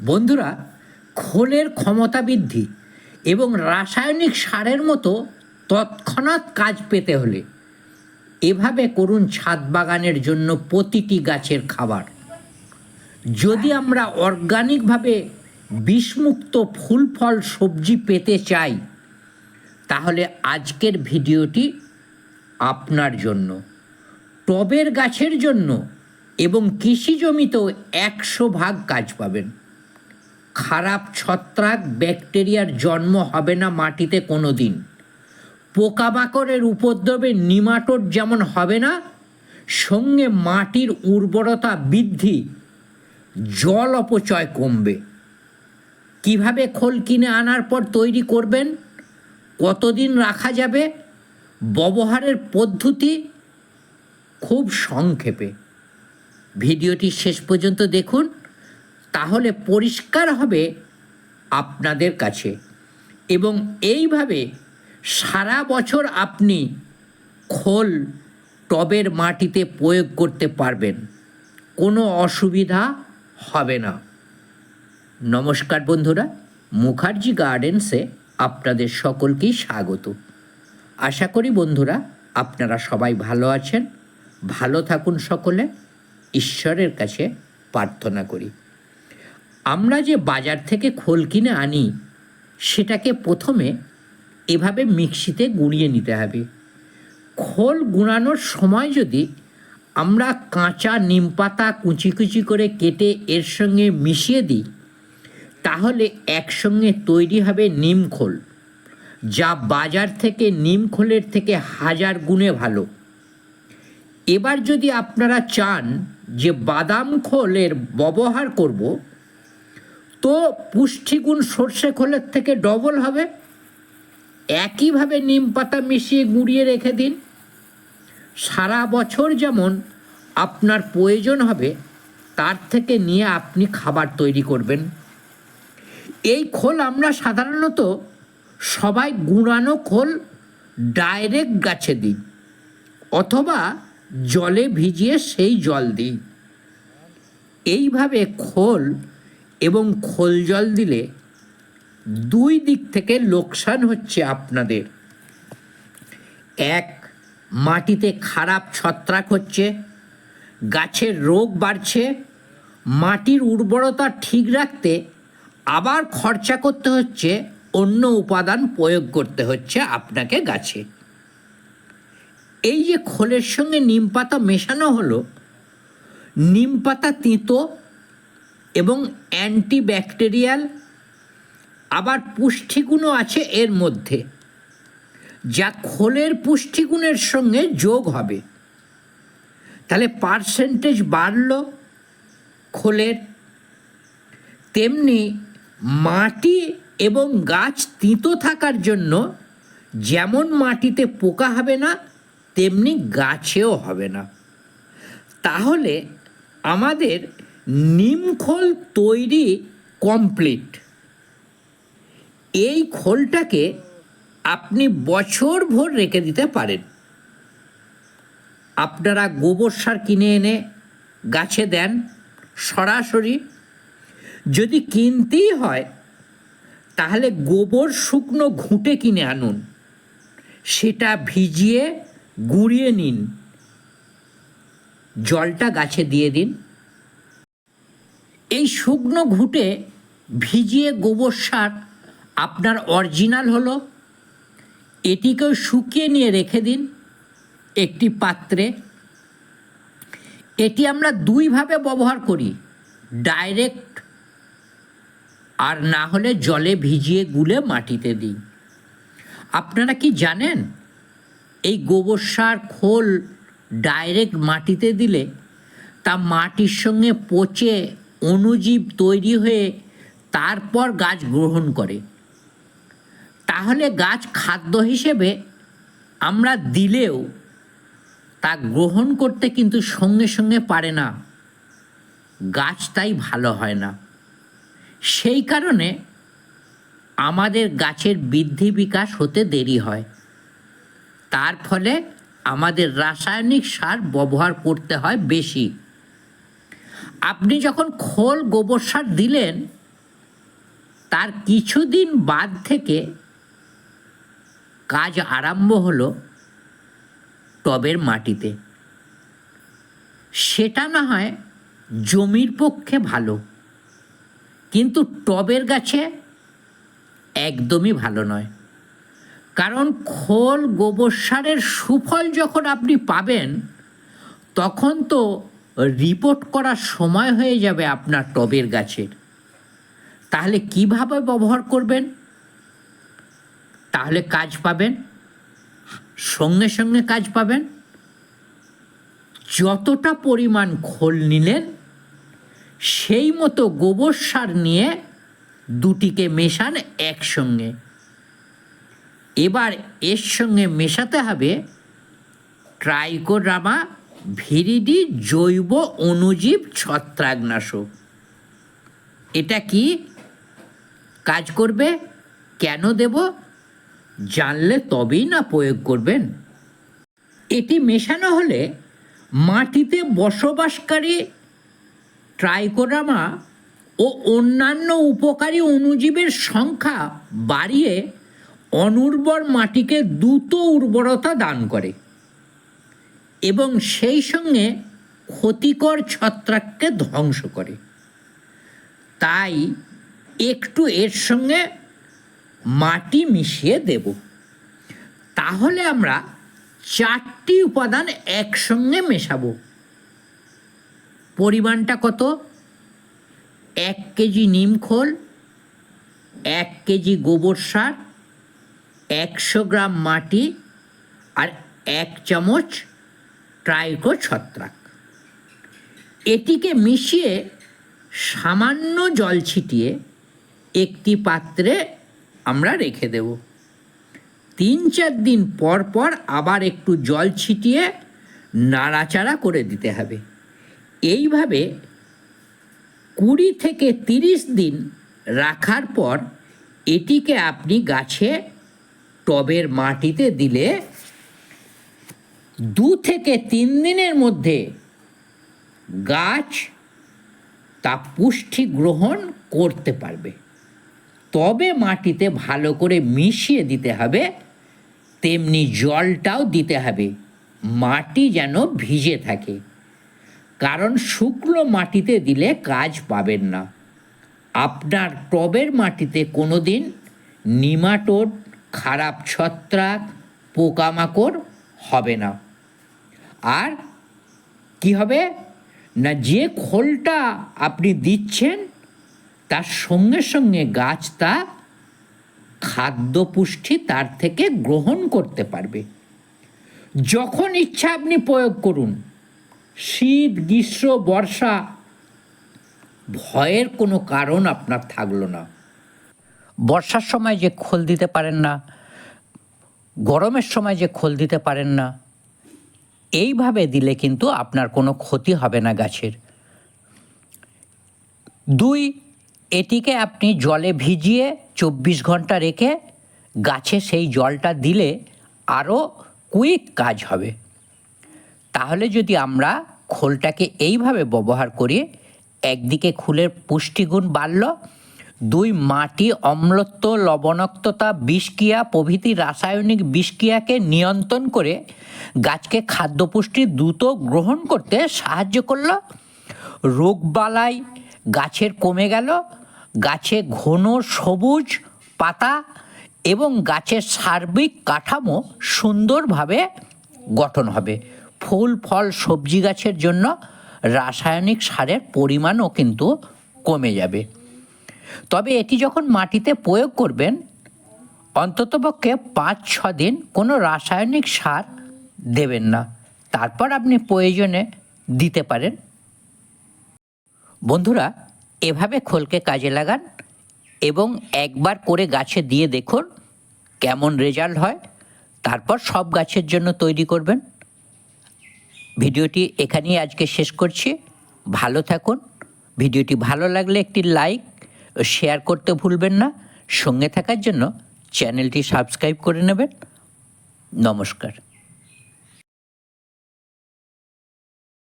বন্ধুরা, খোলের ক্ষমতা বৃদ্ধি এবং রাসায়নিক সারের মতো তৎক্ষণাৎ কাজ পেতে হলে এভাবে করুন ছাদ বাগানের জন্য প্রতিটি গাছের খাবার। যদি আমরা অর্গানিকভাবে বিষমুক্ত ফুল, ফল, সবজি পেতে চাই, তাহলে আজকের ভিডিওটি আপনার জন্য। টবের গাছের জন্য এবং কৃষি জমিতেও একশো ভাগ কাজ পাবেন। খারাপ ছত্রাক ব্যাকটেরিয়ার জন্ম হবে না মাটিতে কোনো দিন পোকামাকড়ের উপদ্রবে নিমাটোড যেমন হবে না, সঙ্গে মাটির উর্বরতা বৃদ্ধি, জল অপচয় কমবে। কীভাবে খোল কিনে আনার পর তৈরি করবেন? কতদিন রাখা যাবে? ব্যবহারের পদ্ধতি? খুব সংক্ষেপে। ভিডিওটি শেষ পর্যন্ত দেখুন। তাহলে পরিষ্কার হবে আপনাদের কাছে। এবং এইভাবে সারা বছর আপনি খোল টবের মাটিতে প্রয়োগ করতে পারবেন। কোনো অসুবিধা হবে না। নমস্কার বন্ধুরা, মুখার্জি গার্ডেন্সে আপনাদের সকলকেই স্বাগত। আশা করি বন্ধুরা, আপনারা সবাই ভালো আছেন। ভালো থাকুন সকলে। ঈশ্বরের কাছে প্রার্থনা করি। আমরা যে বাজার থেকে খোল কিনে আনি, সেটাকে প্রথমে এভাবে মিক্সিতে গুঁড়িয়ে নিতে হবে। খোল গুঁড়ানোর সময় যদি আমরা কাঁচা নিম পাতা কুচি কুচি করে কেটে এর সঙ্গে মিশিয়ে দিই, তাহলে একসঙ্গে তৈরি হবে নিম খোল, যা বাজার থেকে, নিম খোলের থেকে হাজার গুণে ভালো। এবার যদি আপনারা চান যে বাদাম খোলের ব্যবহার করব তো পুষ্টিগুণ সর্ষে খোলের থেকে ডবল হবে। একইভাবে নিম পাতা মিশিয়ে গুঁড়িয়ে রেখে দিন। সারা বছর যেমন আপনার প্রয়োজন হবে, তার থেকে নিয়ে আপনি খাবার তৈরি করবেন। এই খোল আমরা সাধারণত সবাই গুঁড়ানো খোল ডাইরেক্ট গাছে দিই, অথবা জলে ভিজিয়ে সেই জল দিই। এইভাবে খোল এবং খোল জল দিলে দুই দিক থেকে লোকসান হচ্ছে আপনাদের। এক, মাটিতে খারাপ ছত্রাক হচ্ছে, গাছের রোগ বাড়ছে, মাটির উর্বরতা ঠিক রাখতে আবার খরচা করতে হচ্ছে, অন্য উপাদান প্রয়োগ করতে হচ্ছে আপনাকে গাছে। এই যে খোলের সঙ্গে নিম পাতা মেশানো হলো, নিম পাতা তিঁতো এবং অ্যান্টিব্যাকটেরিয়াল আবার পুষ্টিগুণও আছে এর মধ্যে, যা খোলের পুষ্টিগুণের সঙ্গে যোগ হবে। তাহলে পার্সেন্টেজ বাড়ল খোলের। তেমনি মাটি এবং গাছ তিঁতো থাকার জন্য যেমন মাটিতে পোকা হবে না, তেমনি গাছেও হবে না। তাহলে আমাদের নিমখোল তৈরি কমপ্লিট এই খোলটাকে আপনি বছর ভোর রেখে দিতে পারেন। আপনারা গোবর সার কিনে এনে গাছে দেন সরাসরি। যদি কিনতেই হয়, তাহলে গোবর শুকনো ঘুঁটে কিনে আনুন। সেটা ভিজিয়ে গুঁড়িয়ে নিন। জলটা গাছে দিয়ে দিন। এই শুকনো ঘুঁটে ভিজিয়ে গোবর সার আপনার অরিজিনাল হলো। এটিকেও শুকিয়ে নিয়ে রেখে দিন একটি পাত্রে। এটি আমরা দুইভাবে ব্যবহার করি, ডাইরেক্ট আর না হলে জলে ভিজিয়ে গুলে মাটিতে দিই। আপনারা কি জানেন, এই গোবর সার খোল ডাইরেক্ট মাটিতে দিলে তা মাটির সঙ্গে পচে অণুজীব তৈরি হয়ে তারপর গাছ গ্রহণ করে। তাহলে গাছ খাদ্য হিসেবে আমরা দিলেও তা গ্রহণ করতে কিন্তু সঙ্গে সঙ্গে পারে না। গাছ তাই ভালো হয় না। সেই কারণে আমাদের গাছের বৃদ্ধি বিকাশ হতে দেরি হয়। তার ফলে আমাদের রাসায়নিক সার ব্যবহার করতে হয় বেশি। আপনি যখন খোল গোবর সার দিলেন, তার কিছুদিন বাদ থেকে কাজ আরম্ভ হলো টবের মাটিতে। সেটা না হয় জমির পক্ষে ভালো, কিন্তু টবের গাছে একদমই ভালো নয়। কারণ খোল গোবর সারের সুফল যখন আপনি পাবেন, তখন তো রিপোর্ট করার সময় হয়ে যাবে আপনার টবের গাছের। তাহলে কীভাবে ব্যবহার করবেন? তাহলে কাজ পাবেন? সঙ্গে সঙ্গে কাজ পাবেন? যতটা পরিমাণ খোল নিলেন, সেই মতো গোবর সার নিয়ে দুটিকে মেশান একসঙ্গে। এবার এর সঙ্গে মেশাতে হবে ট্রাইকোড্রামা ভিরিডি জৈব অণুজীব ছত্রাকনাশক। এটা কি কাজ করবে? কেন দেব? জানলে তবেই না প্রয়োগ করবেন। এটি মেশানো হলে মাটিতে বসবাসকারী ট্রাইকোডামা ও অন্যান্য উপকারী অণুজীবের সংখ্যা বাড়িয়ে অনুর্বর মাটিকে দ্রুত উর্বরতা দান করে। এবং সেই সঙ্গে ক্ষতিকর ছত্রাককে ধ্বংস করে। তাই একটু এর সঙ্গে মাটি মিশিয়ে দেব। তাহলে আমরা চারটি উপাদান একসঙ্গে মেশাবো। পরিমাণটা কত? এক কেজি নিম খোল, এক কেজি গোবর সার, একশো গ্রাম মাটি আর এক চামচ ট্রাইকো ছত্রাক এটিকে মিশিয়ে সামান্য জল ছিটিয়ে একটি পাত্রে আমরা রেখে দেব। তিন চার দিন পর পর আবার একটু জল ছিটিয়ে নাড়াচাড়া করে দিতে হবে। এইভাবে কুড়ি থেকে তিরিশ দিন রাখার পর এটিকে আপনি গাছে টবের মাটিতে দিলে দু থেকে তিন দিনের মধ্যে গাছ তা পুষ্টি গ্রহণ করতে পারবে। তবে মাটিতে ভালো করে মিশিয়ে দিতে হবে, তেমনি জলটাও দিতে হবে। মাটি যেন ভিজে থাকে, কারণ শুকনো মাটিতে দিলে কাজ পাবেন না। আপনার টবের মাটিতে কোনো দিন নিমাটোড, খারাপ ছত্রাক, পোকামাকড় হবে না। আর কি হবে? না যে খোলটা আপনি দিচ্ছেন, তার সঙ্গে সঙ্গে গাছ তা খাদ্য পুষ্টি তার থেকে গ্রহণ করতে পারবে। যখন ইচ্ছা আপনি প্রয়োগ করুন। শীত, গ্রীষ্ম, বর্ষা, ভয়ের কোনো কারণ আপনার থাকল না। বর্ষার সময় যে খোল দিতে পারেন না, গরমের সময় যে খোল দিতে পারেন না এইভাবে দিলে কিন্তু আপনার কোনো ক্ষতি হবে না গাছের। দুই, এটিকে আপনি জলে ভিজিয়ে চব্বিশ ঘণ্টা রেখে গাছে সেই জলটা দিলে আরও কুইক কাজ হবে। তাহলে যদি আমরা খোলটাকে এইভাবে ব্যবহার করি, একদিকে খুলের পুষ্টিগুণ বাড়ল দুই মাটি অম্লত্ব, লবণাক্ততা, বিষক্রিয়া প্রভৃতি রাসায়নিক বিষক্রিয়াকে নিয়ন্ত্রণ করে গাছকে খাদ্য পুষ্টি দ্রুত গ্রহণ করতে সাহায্য করল। রোগবালাই গাছের কমে গেল। গাছে ঘন সবুজ পাতা এবং গাছের সার্বিক কাঠামো সুন্দরভাবে গঠন হবে। ফুল, ফল, সবজি গাছের জন্য রাসায়নিক সারের পরিমাণও কিন্তু কমে যাবে। তবে এটি যখন মাটিতে প্রয়োগ করবেন, অন্ততপক্ষে পাঁচ ছ দিন কোনো রাসায়নিক সার দেবেন না। তারপর আপনি প্রয়োজনে দিতে পারেন। বন্ধুরা, এভাবে খোলকে কাজে লাগান এবং একবার করে গাছে দিয়ে দেখুন কেমন রেজাল্ট হয়। তারপর সব গাছের জন্য তৈরি করবেন। ভিডিওটি এখানেই আজকে শেষ করছি। ভালো থাকুন। ভিডিওটি ভালো লাগলে একটি লাইক শেয়ার করতে ভুলবেন না। সঙ্গে থাকার জন্য চ্যানেলটি সাবস্ক্রাইব করে নেবেন। নমস্কার।